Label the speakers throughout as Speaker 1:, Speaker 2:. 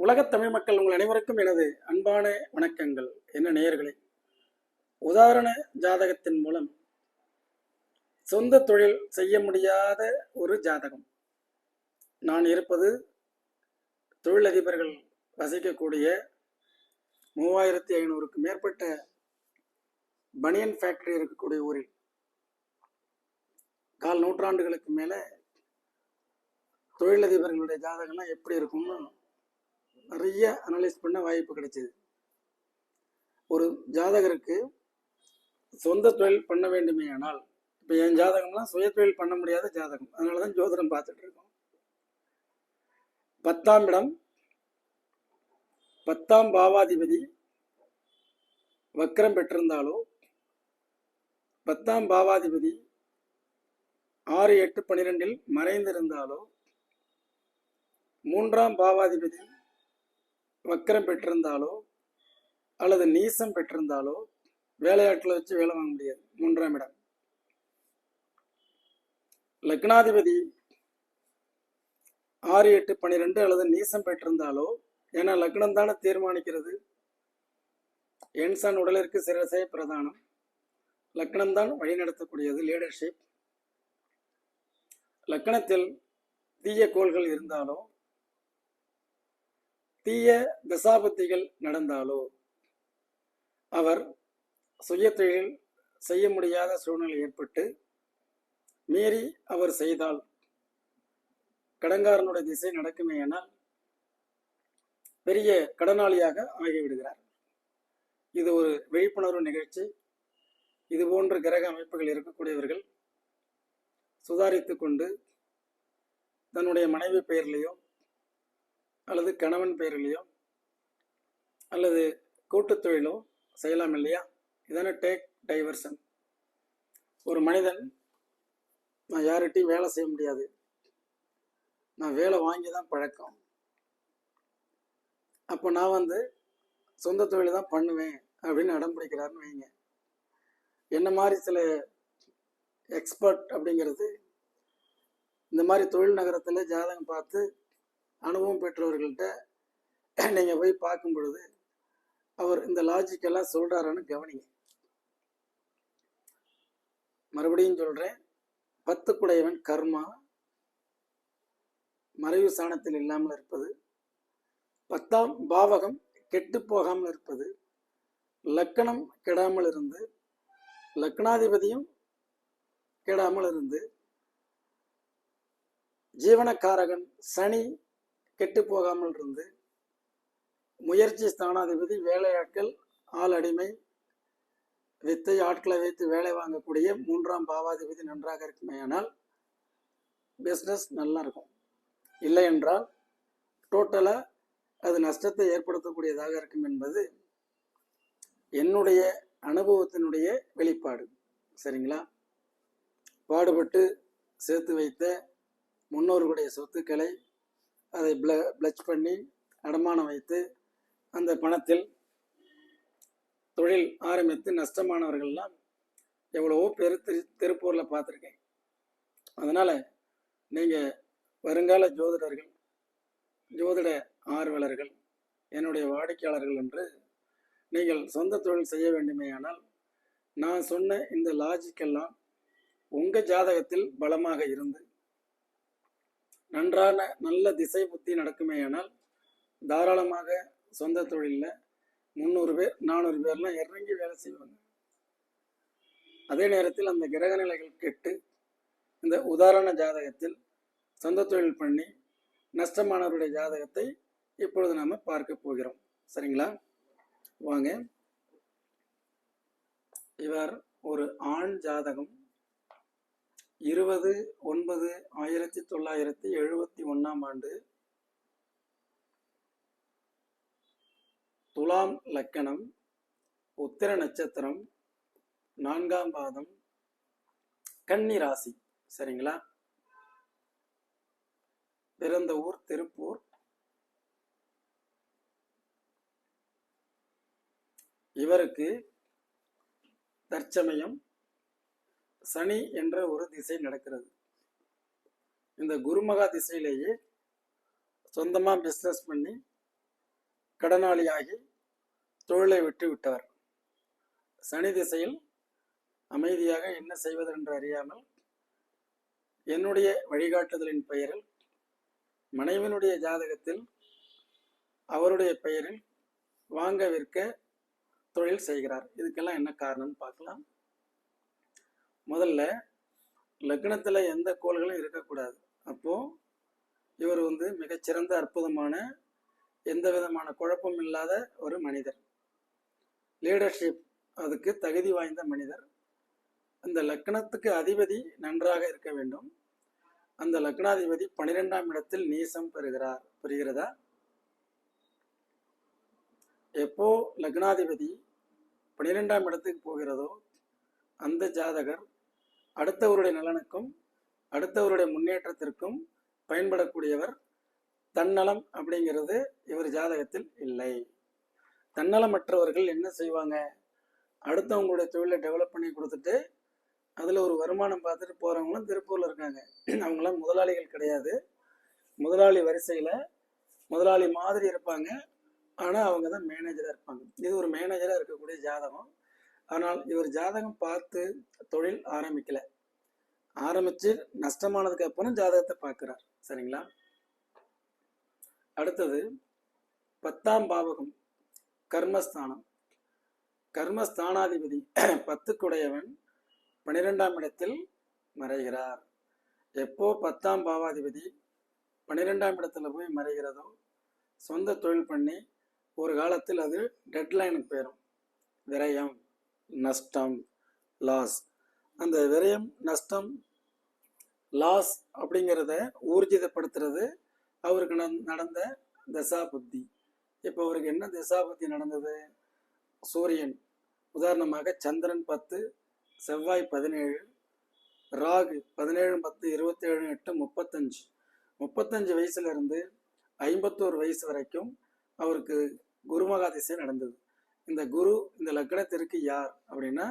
Speaker 1: உலகத் தமிழ் மக்கள் உங்கள் அனைவருக்கும் எனது அன்பான வணக்கங்கள். என்ன நேயர்களே? உதாரண ஜாதகத்தின் மூலம் சொந்த தொழில் செய்ய முடியாத ஒரு ஜாதகம். நான் இருப்பது தொழிலதிபர்கள் வசிக்கக்கூடிய மூவாயிரத்தி ஐநூறுக்கு மேற்பட்ட பனியன் ஃபேக்டரி இருக்கக்கூடிய ஊரில் கால் நூற்றாண்டுகளுக்கு மேலே தொழிலதிபர்களுடைய ஜாதகம்லாம் எப்படி இருக்கும்னு நிறைய அனலைஸ் பண்ண வாய்ப்பு கிடைச்சிது. ஒரு ஜாதகருக்கு சொந்த தொழில் பண்ண வேண்டுமே ஆனால் இப்போ என் ஜாதகம்லாம் சுய தொழில் பண்ண முடியாத ஜாதகம். அதனால தான் ஜோதிடம் பார்த்துட்டு இருக்கோம். பத்தாம் இடம் பத்தாம் பாவாதிபதி வக்கரம் பெற்றிருந்தாலோ பத்தாம் பாவாதிபதி ஆறு எட்டு பன்னிரெண்டில் மறைந்திருந்தாலோ மூன்றாம் பாவாதிபதி வக்கரம் பெற்றிருந்தாலோ அல்லது நீசம் பெற்றிருந்தாலோ வேலையாட்களை வச்சு வேலை வாங்க முடியாது. மூன்றாம் இடம். லக்னாதிபதி ஆறு எட்டு பன்னிரெண்டு அல்லது நீசம் பெற்றிருந்தாலோ ஏன்னா லக்னம் தானே தீர்மானிக்கிறது. என்சான் உடலிற்கு சிரசே பிரதானம். லக்னம் தான் வழிநடத்தக்கூடியது லீடர்ஷிப் லக்கணத்தில் தீய கோள்கள் இருந்தாலோ தீய தசாபத்திகள் நடந்தாலோ அவர் சுய தொழில் செய்ய முடியாத சூழ்நிலை ஏற்பட்டு மீறி அவர் செய்தால் கடங்காரனுடைய திசை நடக்குமே எனால் பெரிய கடனாளியாக ஆகிவிடுகிறார் இது ஒரு விழிப்புணர்வு நிகழ்ச்சி. இது போன்ற கிரக அமைப்புகள் இருக்கக்கூடியவர்கள் சுதாரித்து கொண்டு தன்னுடைய மனைவி பெயர்லேயோ அல்லது கணவன் பெயரிலையோ அல்லது கூட்டுத் தொழிலோ செய்யலாம் இல்லையா? இதான டேக் டைவர்ஷன் ஒரு மனிதன் நான் யார்கிட்டையும் வேலை செய்ய முடியாது. நான் வேலை வாங்கி தான் பழக்கம். அப்போ நான் வந்து சொந்த தொழில் தான் பண்ணுவேன் அப்படின்னு அடம் பிடிக்கிறாருன்னு வைங்க. என்ன மாதிரி சில எக்ஸ்பர்ட் அப்படிங்கிறது இந்த மாதிரி தொழில் நகரத்தில் ஜாதகம் பார்த்து அனுபவம் பெற்றவர்கள்ட்ட நீங்கள் போய் பார்க்கும் பொழுது அவர் இந்த லாஜிக்கெல்லாம் சொல்கிறாருன்னு கவனிங்க. மறுபடியும் சொல்கிறேன் பத்துக்குடையவன் கர்மா மறைவு சாணத்தில் இல்லாமல் இருப்பது பத்தாம் பாவகம் கெட்டு போகாமல் இருப்பது லக்கணம் கெடாமல் இருந்து லக்னாதிபதியும் கெடாமல் இருந்து ஜீவனக்காரகன் சனி கெட்டு போகாமல் இருந்து முயற்சி ஸ்தானாதிபதி வேலையாட்கள் ஆள் அடிமை வித்தை ஆட்களை வைத்து வேலை வாங்கக்கூடிய மூன்றாம் பாவாதிபதி நன்றாக இருக்குமேயானால் பிஸ்னஸ் நல்லா இருக்கும். இல்லை என்றால் டோட்டலாக அது நஷ்டத்தை ஏற்படுத்தக்கூடியதாக இருக்கும் என்பது என்னுடைய அனுபவத்தினுடைய வெளிப்பாடு. சரிங்களா? பாடுபட்டு சேர்த்து வைத்த முன்னோர்களுடைய சொத்துக்களை அதை ப்ள பிளச் பண்ணி அடமானம் வைத்து அந்த பணத்தில் தொழில் ஆரம்பித்து நஷ்டமானவர்கள்லாம் எவ்வளவோ பேர் திரு திருப்பூரில் பார்த்துருக்கேன். அதனால் நீங்கள் வருங்கால ஜோதிடர்கள் ஜோதிட ஆர்வலர்கள் என்னுடைய வாடிக்கையாளர்கள் என்று நீங்கள் சொந்த தொழில் செய்ய வேண்டுமேயானால் நான் சொன்ன இந்த லாஜிக்கெல்லாம் உங்கள் ஜாதகத்தில் பலமாக இருந்து நன்றான நல்ல திசை புத்தி நடக்குமேயானால் தாராளமாக சொந்த தொழிலில் முந்நூறு பேர் நானூறு பேர்லாம் இறங்கி வேலை செய்வாங்க. அதே நேரத்தில் அந்த கிரக நிலைகள் கெட்டு இந்த உதாரண ஜாதகத்தில் சொந்த தொழில் பண்ணி நஷ்டமானவருடைய ஜாதகத்தை இப்பொழுது நாம் பார்க்க போகிறோம். சரிங்களா? வாங்க. இவர் ஒரு ஆண் ஜாதகம். இருபது ஒன்பது ஆயிரத்தி தொள்ளாயிரத்தி எழுபத்தி ஒன்றாம் ஆண்டு துலாம் லக்கணம் உத்திர நட்சத்திரம் நான்காம் பாதம் கன்னி ராசி. சரிங்களா? பிறந்த ஊர் திருப்பூர். இவருக்கு தற்சமயம் சனி என்ற ஒரு திசை நடக்கிறது. இந்த குருமகா திசையிலேயே சொந்தமாக பிஸ்னஸ் பண்ணி கடனாளியாகி தொழிலை விட்டு விட்டார். சனி திசையில் அமைதியாக என்ன செய்வது என்று அறியாமல் என்னுடைய வழிகாட்டுதலின் பெயரில் மனைவினுடைய ஜாதகத்தில் அவருடைய பெயரில் வாங்க விற்க தொழில் செய்கிறார். இதுக்கெல்லாம் என்ன காரணம்னு பார்க்கலாம். முதல்ல லக்னத்தில் எந்த கோள்களும் இருக்கக்கூடாது. அப்போது இவர் வந்து மிகச்சிறந்த அற்புதமான எந்த விதமான குழப்பம் இல்லாத ஒரு மனிதர். லீடர்ஷிப் அதுக்கு தகுதி வாய்ந்த மனிதர். அந்த லக்னத்துக்கு அதிபதி நன்றாக இருக்க வேண்டும். அந்த லக்னாதிபதி பனிரெண்டாம் இடத்தில் நீசம் பெறுகிறார். புரிகிறதா? எப்போ லக்னாதிபதி பனிரெண்டாம் இடத்துக்கு போகிறதோ அந்த ஜாதகர் அடுத்தவருடைய நலனுக்கும் அடுத்தவருடைய முன்னேற்றத்திற்கும் பயன்படக்கூடியவர் தன்னலம் அப்படிங்கிறது இவர் ஜாதகத்தில் இல்லை. தன்னலமற்றவர்கள் என்ன செய்வாங்க? அடுத்தவங்களுடைய தொழிலை டெவலப் பண்ணி கொடுத்துட்டு அதில் ஒரு வருமானம் பார்த்துட்டு போகிறவங்களும் திருப்பூரில் இருக்காங்க. அவங்களாம் முதலாளிகள் கிடையாது. முதலாளி வரிசையில் முதலாளி மாதிரி இருப்பாங்க. ஆனால் அவங்க தான் மேனேஜராக இருப்பாங்க. இது ஒரு மேனேஜராக இருக்கக்கூடிய ஜாதகம். ஆனால் இவர் ஜாதகம் பார்த்து தொழில் ஆரம்பிக்கல. ஆரம்பித்து நஷ்டமானதுக்கு அப்புறம் ஜாதகத்தை பார்க்குறார். சரிங்களா? அடுத்தது பத்தாம் பாவகம் கர்மஸ்தானம். கர்மஸ்தானாதிபதி பத்துக்குடையவன் பனிரெண்டாம் இடத்தில் மறைகிறார். எப்போ பத்தாம் பாவாதிபதி பன்னிரெண்டாம் இடத்துல போய் மறைகிறதோ சொந்த தொழில் பண்ணி ஒரு காலத்தில் அது டெட்லைனுக்கு போயிடும் விரயம். நஷ்டம் லாஸ் அந்த விரயம் நஷ்டம் லாஸ் அப்படிங்கிறத ஊர்ஜிதப்படுத்துறது அவருக்கு நடந்த தசா புத்தி இப்போ அவருக்கு என்ன தசா புத்தி நடந்தது? சூரியன். உதாரணமாக சந்திரன் பத்து செவ்வாய் பதினேழு ராகு பதினேழு பத்து இருபத்தேழு எட்டு முப்பத்தஞ்சு. முப்பத்தஞ்சு வயசுலேருந்து ஐம்பத்தோரு வயசு வரைக்கும் அவருக்கு குருமகா திசை நடந்தது. இந்த குரு இந்த லக்கணத்திற்கு யார்? அப்படின்னா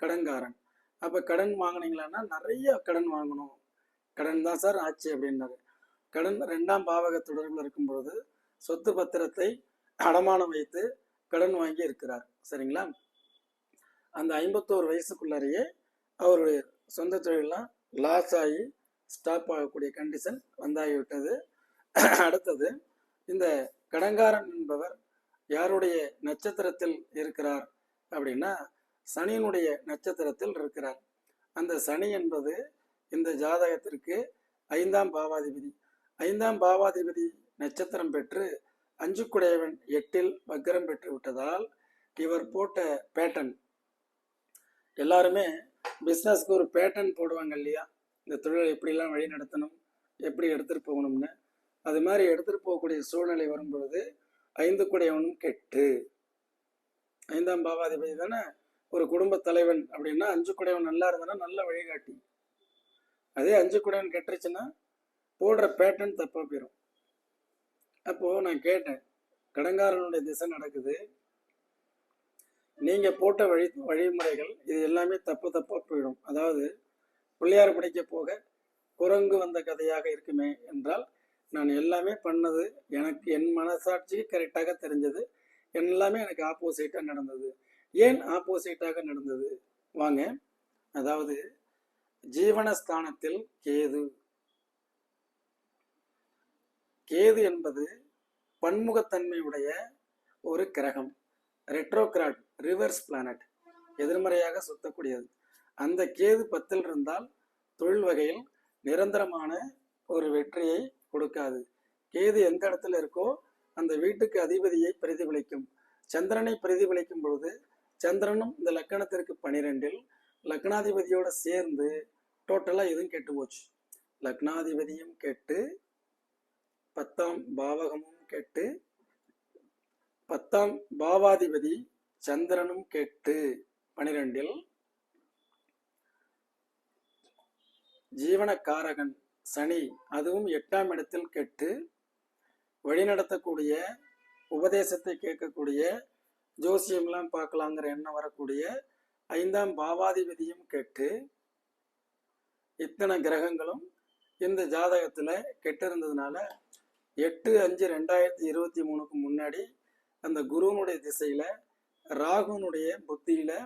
Speaker 1: கடன்காரன். அப்போ கடன் வாங்குனீங்களான்னா நிறைய கடன் வாங்கணும். கடன் தான் சார் ஆச்சு அப்படின்னாரு. கடன் ரெண்டாம் பாவக தொடர்பில் இருக்கும் பொழுது சொத்து பத்திரத்தை அடமானம் வைத்து கடன் வாங்கி இருக்கிறார். சரிங்களா? அந்த ஐம்பத்தோரு வயசுக்குள்ளாரையே அவருடைய சொந்த தொழிலெலாம் லாஸ் ஆகி ஸ்டாப் ஆகக்கூடிய கண்டிஷன் வந்தாகிவிட்டது. அடுத்தது இந்த கடங்காரன் என்பவர் யாருடைய நட்சத்திரத்தில் இருக்கிறார் அப்படின்னா சனியினுடைய நட்சத்திரத்தில் இருக்கிறார். அந்த சனி என்பது இந்த ஜாதகத்திற்கு ஐந்தாம் பாவாதிபதி. ஐந்தாம் பாவாதிபதி நட்சத்திரம் பெற்று அஞ்சுக்குடையவன் எட்டில் வக்கரம் பெற்று விட்டதால் இவர் போட்ட பேட்டன் எல்லாருமே பிஸ்னஸ்க்கு ஒரு பேட்டன் போடுவாங்க இல்லையா? இந்த தொழிலை எப்படிலாம் வழி நடத்தணும் எப்படி எடுத்துகிட்டு போகணும்னு. அது மாதிரி எடுத்துகிட்டு போகக்கூடிய சூழ்நிலை வரும்பொழுது ஐந்து குடையவனும் கெட்டு. ஐந்தாம் பாவாதிபதி தானே? ஒரு குடும்ப தலைவன் அப்படின்னா அஞ்சு குடையவன் நல்லா இருந்தானா நல்ல வழிகாட்டி. அதே அஞ்சு குடையவன் கெட்டுருச்சுன்னா போடுற பேட்டர்ன் தப்பாக போயிடும் அப்போது நான் கேட்டேன் கடங்காரனுடைய திசை நடக்குது. நீங்கள் போட்ட வழி வழிமுறைகள் இது எல்லாமே தப்பு தப்பாக போயிடும். அதாவது பிள்ளையார் பிடிக்க போக குரங்கு வந்த கதையாக இருக்குமே என்றால் நான் எல்லாமே பண்ணது எனக்கு என் மனசாட்சிக்கு கரெக்டாக தெரிஞ்சது. எல்லாமே எனக்கு ஆப்போசிட்டாக நடந்தது. ஏன் ஆப்போசிட்டாக நடந்தது? வாங்க. அதாவது ஜீவனஸ்தானத்தில் கேது. கேது என்பது பன்முகத்தன்மையுடைய ஒரு கிரகம். ரெட்ரோகிராட் ரிவர்ஸ் பிளானட் எதிர்மறையாக சுத்தக்கூடியது. அந்த கேது பத்தில் இருந்தால் தொழில் வகையில் நிரந்தரமான ஒரு வெற்றியை கொடுக்காது. கேது எந்த இடத்துல இருக்கோ அந்த வீட்டுக்கு அதிபதியை பிரதிபலிக்கும். சந்திரனை பிரதிபலிக்கும் பொழுது சந்திரனும் இந்த லக்கணத்திற்கு பனிரெண்டில் லக்னாதிபதியோட சேர்ந்து டோட்டலாக இதுவும் கெட்டு போச்சு. லக்னாதிபதியும் கெட்டு பத்தாம் பாவகமும் கெட்டு பத்தாம் பாவாதிபதி சந்திரனும் கெட்டு. பனிரெண்டில் ஜீவனக்காரகன் சனி அதுவும் எட்டாம் இடத்தில் கெட்டு வழிநடத்தக்கூடிய உபதேசத்தை கேட்கக்கூடிய ஜோசியம்லாம் பார்க்கலாங்கிற எண்ணம் வரக்கூடிய ஐந்தாம் பாவாதிபதியும் கெட்டு. இத்தனை கிரகங்களும் இந்த ஜாதகத்தில் கெட்டிருந்ததுனால எட்டு அஞ்சு ரெண்டாயிரத்தி இருபத்தி மூணுக்கு முன்னாடி அந்த குருவனுடைய திசையில் ராகுனுடைய புத்தியில்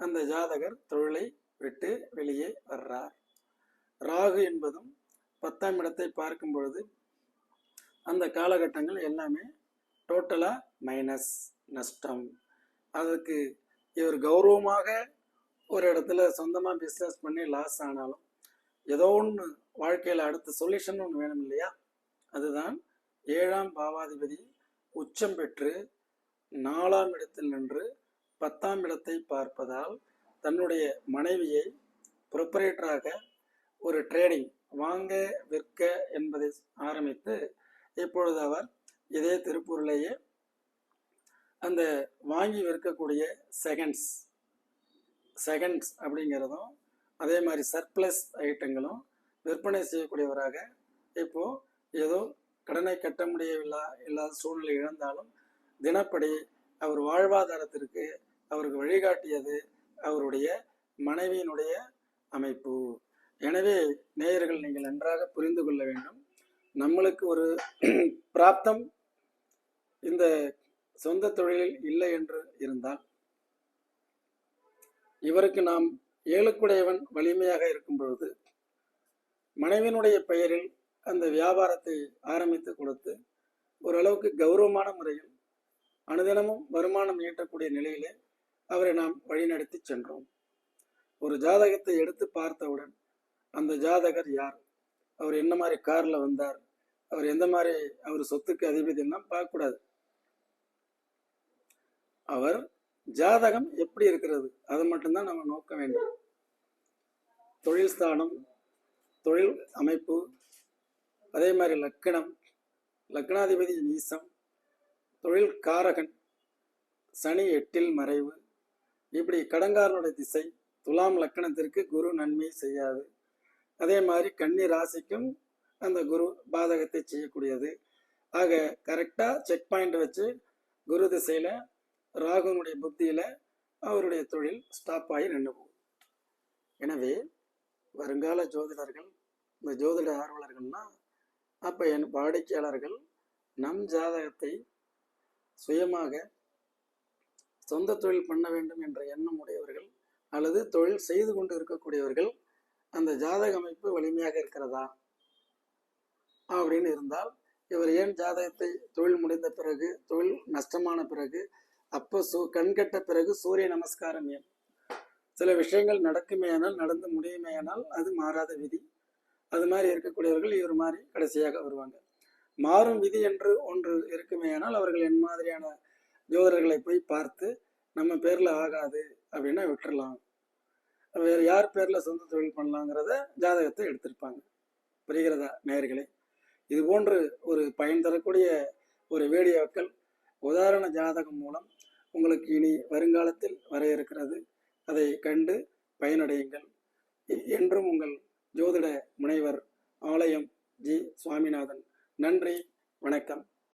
Speaker 1: அந்த ஜாதகர் தொழிலை விட்டு வெளியே வர்றார். ராகு என்பதும் பத்தாம் இடத்தை பார்க்கும் பொழுது அந்த காலகட்டங்கள் எல்லாமே டோட்டலாக மைனஸ் நஷ்டம். அதுக்கு இவர் கௌரவமாக ஒரு இடத்துல சொந்தமாக பிஸ்னஸ் பண்ணி லாஸ் ஆனாலும் ஏதோ ஒன்று வாழ்க்கையில் அடுத்த சொல்யூஷன் ஒன்று வேணும் இல்லையா? அதுதான் ஏழாம் பாவாதிபதி உச்சம் பெற்று நாலாம் இடத்தில் நின்று பத்தாம் இடத்தை பார்ப்பதால் தன்னுடைய மனைவியை ப்ரொப்பரேட்டராக ஒரு ட்ரேடிங் வாங்க விற்க என்பதை ஆரம்பித்து இப்பொழுது அவர் இதே திருப்பூர்லேயே அந்த வாங்கி விற்கக்கூடிய செகண்ட்ஸ் செகண்ட்ஸ் அப்படிங்கிறதும் அதே மாதிரி சர்ப்ளஸ் ஐட்டங்களும் விற்பனை செய்யக்கூடியவராக இப்போ ஏதோ கடனை கட்ட முடியவில்லா இல்லாத சூழ்நிலை இழந்தாலும் தினப்படி அவர் வாழ்வாதாரத்திற்கு அவருக்கு வழிகாட்டியது அவருடைய மனைவியினுடைய அமைப்பு. எனவே நேயர்கள் நீங்கள் நன்றாக புரிந்து கொள்ள வேண்டும். நம்மளுக்கு ஒரு பிராப்தம் இந்த சொந்த தொழிலில் இல்லை என்று இருந்தால் இவருக்கு நாம் ஏழுக்குடையவன் வலிமையாக இருக்கும் பொழுது மனைவியினுடைய பெயரில் அந்த வியாபாரத்தை ஆரம்பித்து கொடுத்து ஓரளவுக்கு கௌரவமான முறையில் அனுதினமும் வருமானம் ஈட்டக்கூடிய நிலையிலே அவரை நாம் வழிநடத்தி சென்றோம். ஒரு ஜாதகத்தை எடுத்து பார்த்தவுடன் அந்த ஜாதகர் யார்? அவர் என்ன மாதிரி காரில் வந்தார்? அவர் எந்த மாதிரி அவர் சொத்துக்கு அதிபதி எல்லாம் பார்க்கக்கூடாது. அவர் ஜாதகம் எப்படி இருக்கிறது? அது மட்டும்தான் நம்ம நோக்க வேண்டும். தொழில் ஸ்தானம் தொழில் அமைப்பு அதே மாதிரி லக்கணம் லக்னாதிபதி நீசம் தொழில் காரகன் சனி எட்டில் மறைவு இப்படி கடங்காரனுடைய திசை துலாம் லக்கணத்திற்கு குரு நன்மை செய்யாது. அதே மாதிரி கன்னி ராசிக்கும் அந்த குரு பாதகத்தை செய்யக்கூடியது. ஆக கரெக்டாக செக் பாயிண்ட் வச்சு குரு திசையில் ராகுனுடைய புத்தியில் அவருடைய தொழில் ஸ்டாப் ஆகி நின்று போகும் எனவே வருங்கால ஜோதிடர்கள் இந்த ஜோதிட ஆர்வலர்கள்னா அப்போ என் வாடிக்கையாளர்கள் நம் ஜாதகத்தை சுயமாக சொந்த தொழில் பண்ண வேண்டும் என்ற எண்ணம் உடையவர்கள் அல்லது தொழில் செய்து கொண்டு இருக்கக்கூடியவர்கள் அந்த ஜாதக அமைப்பு வலிமையாக இருக்கிறதா? அப்படின்னு இருந்தால் இவர் ஏன் ஜாதகத்தை தொழில் முடிந்த பிறகு தொழில் நஷ்டமான பிறகு அப்போ சூ கண்கட்ட பிறகு சூரிய நமஸ்காரம் ஏன்? சில விஷயங்கள் நடக்குமேயானால் நடந்து முடியுமேயானால் அது மாறாத விதி. அது மாதிரி இருக்கக்கூடியவர்கள் இவர் மாதிரி கடைசியாக வருவாங்க. மாறும் விதி என்று ஒன்று இருக்குமேயானால் அவர்கள் என் மாதிரியான ஜோதிடர்களை போய் பார்த்து நம்ம பேரில் ஆகாது அப்படின்னா விட்டுறலாம். வேறு யார் பேரில் சொந்த தொழில் பண்ணலாங்கிறத ஜாதகத்தை எடுத்திருப்பாங்க. புரிகிறதா நேர்களே இது போன்று ஒரு பயன் தரக்கூடிய ஒரு வீடியோக்கள் உதாரண ஜாதகம் மூலம் உங்களுக்கு இனி வருங்காலத்தில் வர இருக்கிறது. அதை கண்டு பயனடையுங்கள். என்றும் உங்கள் ஜோதிட முனைவர் ஆலயம் ஜி. சுவாமிநாதன். நன்றி. வணக்கம்.